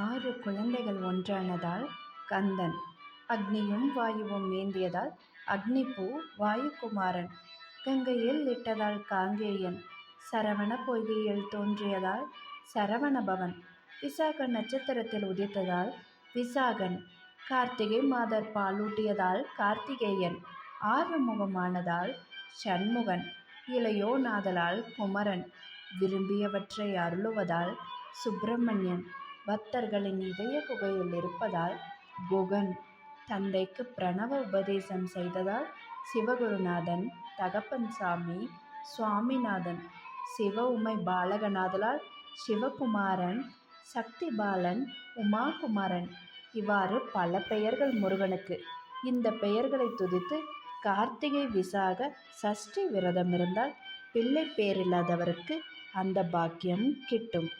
ஆறு குழந்தைகள் ஒன்றானதால் கந்தன். அக்னியும் வாயுவும் ஏந்தியதால் அக்னிப்பூ வாயுகுமாரன் கங்கையில் இட்டதால் காங்கேயன். சரவண பொய்கையில் தோன்றியதால் சரவணபவன். விசாக நட்சத்திரத்தில் உதித்ததால் விசாகன். கார்த்திகை மாதர் பாலூட்டியதால் கார்த்திகேயன். ஆறுமுகமானதால் சண்முகன். இளையோனாதலால் குமரன். விரும்பியவற்றை அருளுவதால் சுப்பிரமணியன். பக்தர்களின் இதய குகையில் இருப்பதால் குகன் தந்தைக்கு பிரணவ உபதேசம் செய்ததால் சிவகுருநாதன் தகப்பன் சாமி சுவாமிநாதன் சிவ உமை பாலகநாதலால் சிவகுமாரன் சக்தி பாலன் உமாகுமாரன் இவ்வாறு பல பெயர்கள் முருகனுக்கு. இந்த பெயர்களை துதித்து கார்த்திகை விசாக சஷ்டி விரதம் இருந்தால் பிள்ளை பேரில்லாதவருக்கு அந்த பாக்கியம் கிட்டும்.